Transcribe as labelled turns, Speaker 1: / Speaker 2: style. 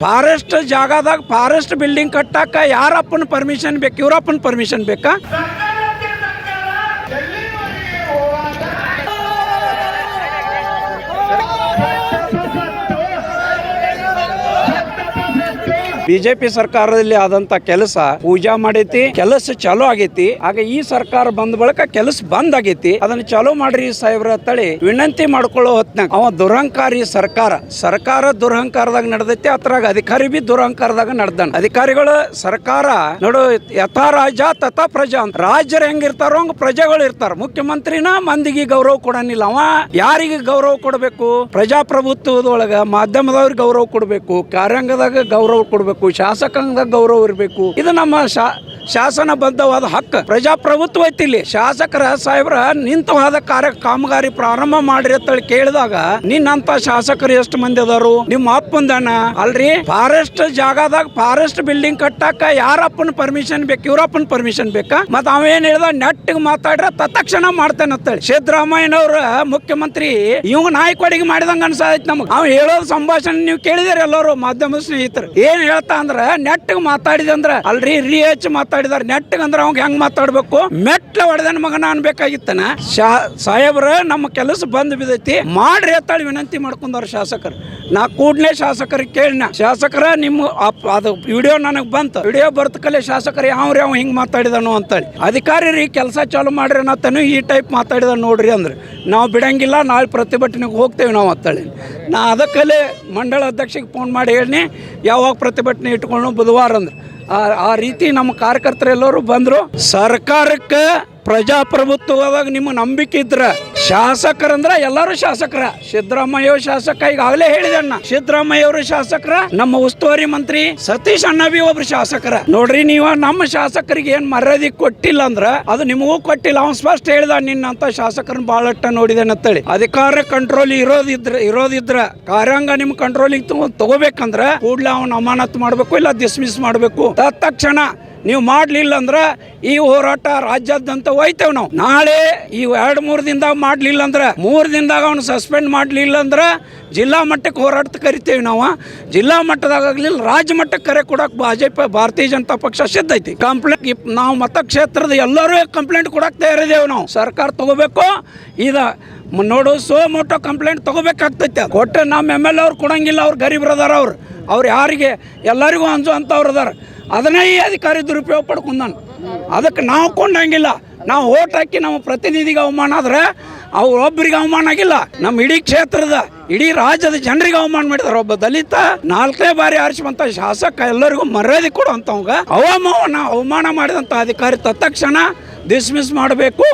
Speaker 1: Forest ಜಾಗದಾಗ forest building ಕಟ್ಟಾಕ ಯಾರಪ್ಪನ permission ಬೇಕು ಇವ್ರಪ್ಪನ ಪರ್ಮಿಷನ್ ಬೇಕಾ? ಬಿಜೆಪಿ ಸರ್ಕಾರದಲ್ಲಿ ಆದಂತ ಕೆಲಸ ಪೂಜಾ ಮಾಡೈತಿ, ಕೆಲಸ ಚಾಲೂ ಆಗೈತಿ. ಆಗ ಈ ಸರ್ಕಾರ ಬಂದ ಬಳಿಕ ಕೆಲಸ ಬಂದ್ ಆಗೈತಿ. ಅದನ್ನ ಚಾಲೂ ಮಾಡ್ರಿ ಸಾಹೇಬ್ರ ತಳಿ ವಿನಂತಿ ಮಾಡ್ಕೊಳ್ಳೋ ಹೊತ್ನಾಗ ಅವ ದುರಹಂಕಾರಿ ಸರ್ಕಾರ. ಸರ್ಕಾರ ದುರಹಂಕಾರದಾಗ ನಡೆದೈತಿ, ಅದ್ರಾಗ ಅಧಿಕಾರಿ ಬಿ ದುರಹಂಕಾರದಾಗ ನಡೆದಾನ. ಅಧಿಕಾರಿಗಳು ಸರ್ಕಾರ, ನೋಡು, ಯಥಾ ರಾಜ, ತಥಾ ಪ್ರಜಾ ಅಂತ. ರಾಜ್ಯರು ಹೆಂಗಿರ್ತಾರೋ ಹಂಗ ಪ್ರಜೆಗಳು ಇರ್ತಾರ. ಮುಖ್ಯಮಂತ್ರಿನ ಮಂದಿಗೆ ಗೌರವ ಕೊಡನಿಲ್ಲ. ಅವ ಯಾರಿಗೆ ಗೌರವ ಕೊಡಬೇಕು? ಪ್ರಜಾಪ್ರಭುತ್ವದೊಳಗ ಮಾಧ್ಯಮದವ್ರಿಗೆ ಗೌರವ ಕೊಡಬೇಕು, ಕಾರ್ಯಾಂಗದಾಗ ಗೌರವ ಕೊಡಬೇಕು. ಶಾಸಕಾಂಗದಾಗ ಗೌರವ ಇರಬೇಕು ಇದು ನಮ್ಮ ಶಾ ಶಾಸನಬದ್ಧವಾದ ಹಕ್ಕ. ಪ್ರಜಾಪ್ರಭುತ್ವ ಐತಿ ಇಲ್ಲಿ ಶಾಸಕರ, ಸಾಹೇಬ್ರ ನಿಂತವಾದ ಕಾರ್ಯ ಕಾಮಗಾರಿ ಪ್ರಾರಂಭ ಮಾಡ್ರಿ ಅಂತೇಳಿ ಕೇಳಿದಾಗ, ನಿನ್ನಂತ ಶಾಸಕರು ಎಷ್ಟು ಮಂದಿ ಅದಾರು? ನಿಮ್ಮ ಅಪ್ಪಂದಣ್ಣ ಅಲ್ರಿ? ಫಾರೆಸ್ಟ್ ಜಾಗದಾಗ ಫಾರೆಸ್ಟ್ ಬಿಲ್ಡಿಂಗ್ ಕಟ್ಟಾಕ ಯಾರಪ್ಪನ ಪರ್ಮಿಷನ್ ಬೇಕು? ಇವರಪ್ಪನ ಪರ್ಮಿಷನ್ ಬೇಕಾ? ಮತ್ ಅವೇನ್ ಹೇಳ್ದ? ನೆಟ್ಟಿಗೆ ಮಾತಾಡ್ರ ತತ್ಕ್ಷಣ ಮಾಡ್ತೇನೆ ಅಂತೇಳಿ ಸಿದ್ದರಾಮಯ್ಯನವ್ರ ಮುಖ್ಯಮಂತ್ರಿ ಇವ್ ನಾಯ್ಕೊಡಿಗೆ ಮಾಡಿದಂಗ ಅನ್ಸಾಯ್ತು ನಮಗ್. ಅವ್ ಹೇಳೋದು ಸಂಭಾಷಣೆ ನೀವು ಕೇಳಿದಿರಿ ಎಲ್ಲರೂ ಮಾಧ್ಯಮ ಸ್ನೇಹಿತರು. ಏನ್ ಹೇಳ್ತಾ ಅಂದ್ರ, ನೆಟ್ಟಿಗೆ ಮಾತಾಡಿದ ಅಂದ್ರ, ಅಲ್ರಿ ರಿ ಎಚ್ ಮಾತಾಡಿದಾರ. ನೆಟ್ಟಗೆ ಅಂದ್ರೆ ಅವಂಗೆ ಹೆಂಗ್ ಮಾತಾಡಬೇಕು? ಮೆಟ್ಲ ಒಡೆದನ ಮಗನ ಅನ್ಬೇಕಾಗಿತ್ತನ? ಶಾ, ಸಾಹೇಬ್ರ, ನಮ್ಮ ಕೆಲಸ ಬಂದು ಬಿದೈತಿ ಮಾಡ್ರಿ ಎತ್ತಾಳಿ ವಿನಂತಿ ಮಾಡ್ಕೊಂಡವ್ರ ಶಾಸಕರು. ನಾ ಕೂಡ್ಲೇ ಶಾಸಕರಿಗೆ ಕೇಳಿನ. ಶಾಸಕರ, ನಿಮ್ಮ ಅದು ವಿಡಿಯೋ ನನಗೆ ಬಂತು. ವಿಡಿಯೋ ಬರ್ತಕಲ್ಲೇ ಶಾಸಕರು ಯಾವ್ರಿ ಅವ್ ಹಿಂಗೆ ಮಾತಾಡಿದನು ಅಂತೇಳಿ. ಅಧಿಕಾರಿ ರೀ ಕೆಲಸ ಚಾಲು ಮಾಡ್ರಿ ಅನ್ನತನು ಈ ಟೈಪ್ ಮಾತಾಡಿದ ನೋಡ್ರಿ ಅಂದ್ರೆ. ನಾವು ಬಿಡಂಗಿಲ್ಲ, ನಾಳೆ ಪ್ರತಿಭಟನೆಗೆ ಹೋಗ್ತೇವೆ ನಾವು ಅಂತೇಳಿ. ನಾ ಅದಕ್ಕಲ್ಲೇ ಮಂಡಳ ಅಧ್ಯಕ್ಷಗೆ ಫೋನ್ ಮಾಡಿ ಹೇಳಿ ಯಾವಾಗ ಪ್ರತಿಭಟನೆ ಇಟ್ಕೊಂಡು ಬುಧವಾರ ಅಂದ್ರೆ. ಆ ರೀತಿ ನಮ್ಮ ಕಾರ್ಯಕರ್ತರೆಲ್ಲರೂ ಬಂದರು. ಸರ್ಕಾರಕ್ಕೆ ಪ್ರಜಾಪ್ರಭುತ್ವದಾಗ ನಿಮ್ಮ ನಂಬಿಕೆ ಇದ್ರ ಶಾಸಕರಂದ್ರ ಎಲ್ಲರೂ ಶಾಸಕರ. ಸಿದ್ದರಾಮಯ್ಯ ಶಾಸಕ ಈಗಾಗಲೇ ಹೇಳಿದೆ ಅಣ್ಣ ಸಿದ್ದರಾಮಯ್ಯ ಅವರು ಶಾಸಕರ, ನಮ್ಮ ಉಸ್ತುವಾರಿ ಮಂತ್ರಿ ಸತೀಶ್ ಅಣ್ಣ ಬಿ ಒಬ್ರು ಶಾಸಕರ. ನೋಡ್ರಿ ನೀವು ನಮ್ಮ ಶಾಸಕರಿಗೆ ಏನ್ ಮರ್ಯಾದೆ ಕೊಟ್ಟಿಲ್ಲ ಅಂದ್ರ ಅದು ನಿಮಗೂ ಕೊಟ್ಟಿಲ್ಲ. ಅವ್ನು ಸ್ಪಷ್ಟ ಹೇಳ್ದ ನಿನ್ನಂತ ಶಾಸಕರನ್ನ ಬಹಳಟ್ಟ ನೋಡಿದೇನೆ ಅಂತೇಳಿ. ಅಧಿಕಾರ ಕಂಟ್ರೋಲ್ ಇರೋದಿದ್ರ ಇರೋದಿದ್ರ ಕಾರ್ಯಾಂಗ ನಿಮ್ ಕಂಟ್ರೋಲಿಗೆ ತಗೋಬೇಕಂದ್ರ ಕೂಡ್ಲೆ ಅವ್ನ ಅಮಾನತ್ ಮಾಡ್ಬೇಕು ಇಲ್ಲ ಡಿಸ್ಮಿಸ್ ಮಾಡ್ಬೇಕು. ತಕ್ಷಣ ನೀವು ಮಾಡಲಿಲ್ಲ ಅಂದ್ರೆ ಈ ಹೋರಾಟ ರಾಜ್ಯಾದ್ಯಂತ ಹೋಯ್ತೇವ್ ನಾವು. ನಾಳೆ ಈ ಎರಡು ಮೂರು ದಿನದಾಗ ಮಾಡಲಿಲ್ಲ ಅಂದ್ರೆ, ಮೂರು ದಿನದಾಗ ಅವ್ನು ಸಸ್ಪೆಂಡ್ ಮಾಡಲಿಲ್ಲ ಅಂದ್ರೆ ಜಿಲ್ಲಾ ಮಟ್ಟಕ್ಕೆ ಹೋರಾಟ ಕರಿತೇವೆ ನಾವು. ಜಿಲ್ಲಾ ಮಟ್ಟದಾಗ ಆಗ್ಲಿಲ್ಲ ರಾಜ್ಯ ಮಟ್ಟಕ್ಕೆ ಕರೆ ಕೊಡಕ್ಕೆ ಬಿಜೆಪಿ ಭಾರತೀಯ ಜನತಾ ಪಕ್ಷ ಸಿದ್ಧ ಐತಿ. ಕಂಪ್ಲೇಂಟ್ ನಾವು ಮತಕ್ಷೇತ್ರದ ಎಲ್ಲರೂ ಕಂಪ್ಲೇಂಟ್ ಕೊಡಕ್ಕೆ ತಯಾರಿದ್ದೇವೆ ನಾವು. ಸರ್ಕಾರ ತಗೋಬೇಕು, ಇದ ನೋಡು ಸೋ ಮೋಟೋ ಕಂಪ್ಲೇಂಟ್ ತಗೋಬೇಕಾಗ್ತೈತೆ ಕೊಟ್ಟು ನಮ್ಮ ಎಂ ಎಲ್ ಅವ್ರು ಕೊಡಂಗಿಲ್ಲ, ಅವ್ರು ಗರೀಬ್ರದಾರ ಅವ್ರು. ಅವ್ರು ಯಾರಿಗೆ, ಎಲ್ಲರಿಗೂ ಅಂಜು ಅಂತವ್ರು ಅದಾರ. ಅದನ್ನೇ ಈ ಅಧಿಕಾರಿ ದುರುಪಯೋಗ ಪಡ್ಕೊಂಡಾನ. ಅದಕ್ಕೆ ನಾವು ಕೊಂಡಂಗಿಲ್ಲ. ನಾವು ಓಟ್ ಹಾಕಿ ನಮ್ಮ ಪ್ರತಿನಿಧಿಗೆ ಅವಮಾನ ಆದ್ರೆ ಅವ್ರು ಒಬ್ಬರಿಗೆ ಅವಮಾನ ಆಗಿಲ್ಲ. ನಮ್ಮ ಇಡೀ ಕ್ಷೇತ್ರದ, ಇಡೀ ರಾಜ್ಯದ ಜನರಿಗೆ ಅವಮಾನ ಮಾಡಿದಾರೆ. ಒಬ್ಬ ದಲಿತ, ನಾಲ್ಕನೇ ಬಾರಿ ಆರಿಸುವಂತ ಶಾಸಕ, ಎಲ್ಲರಿಗೂ ಮರ್ಯಾದೆ ಕೊಡುವಂತವಂಗ ಅವಮಾನ ಅವಮಾನ ಮಾಡಿದಂತ ಅಧಿಕಾರಿ ತತ್ಕ್ಷಣ ಡಿಸ್ಮಿಸ್ ಮಾಡಬೇಕು.